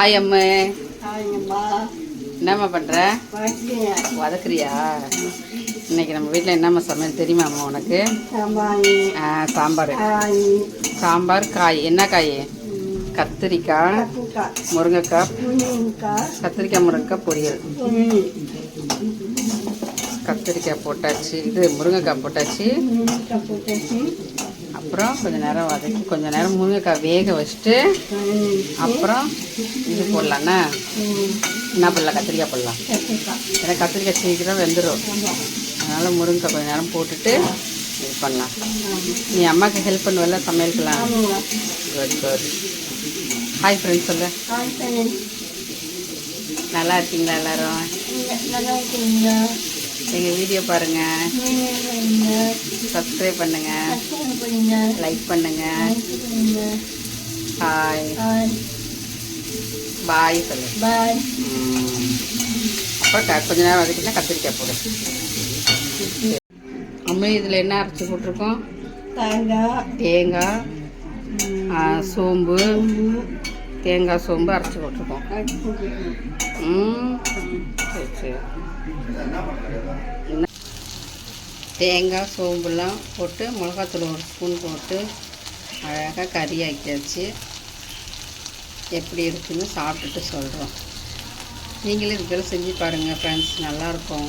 ஆயம்மா என்னம்மா பண்ணுற வதக்குறியா? இன்னைக்கு நம்ம வீட்டில் என்னம்மா சமையல் தெரியுமாம்மா உனக்கு? சாம்பார். சாம்பார். காய். என்ன காய்? கத்திரிக்காய் முருங்கைக்காய் கத்திரிக்காய் முருங்கைக்காய் பொரியல். கத்திரிக்காய் போட்டாச்சு இது முருங்கைக்காய் போட்டாச்சு. அப்புறம் கொஞ்ச நேரம் வதக்கி கொஞ்ச நேரம் முருங்கைக்காய் வேக வச்சுட்டு அப்புறம் இது போடலாண்ணா? என்ன போடலாம்? கத்திரிக்காய் போடலாம். ஏன்னா கத்திரிக்காய் சீக்கிரம் வெந்துடும் அதனால் முருங்கைக்காய் கொஞ்ச நேரம் போட்டுட்டு இது பண்ணலாம். நீ அம்மாவுக்கு ஹெல்ப் பண்ணுவல சமையலுக்குலாம் குட் குட் ஹாய் ஃப்ரெண்ட்ஸ் சொல்லு. நல்லா இருக்கீங்களா எல்லாரும்? எங்கள் வீடியோ பாருங்கள் சப்ஸ்கிரைப் பண்ணுங்கள் லைக் பண்ணுங்கள் ஹாய் பாய் பாய் சொல்லு பாய். அப்புறம் கொஞ்ச நேரம் வதக்கினா கத்திரிக்காய் போடு. அம்மா இதில் என்ன அரைச்சி போட்டிருக்கோம்? தேங்காய். சோம்பு. தேங்காய் சோம்பு அரைச்சி போட்டிருக்கோம். ம். சரி சரி? தேங்காய் சோம்புலாம் போட்டு மிளகாத்தூள் ஒரு ஸ்பூன் போட்டு அழகாக கறி ஆக்கியாச்சு எப்படி இருக்குன்னு சாப்பிட்டுட்டு சொல்கிறோம் நீங்களே இதுக்கெல்லாம் செஞ்சு பாருங்கள் ஃப்ரெண்ட்ஸ் நல்லாயிருக்கும்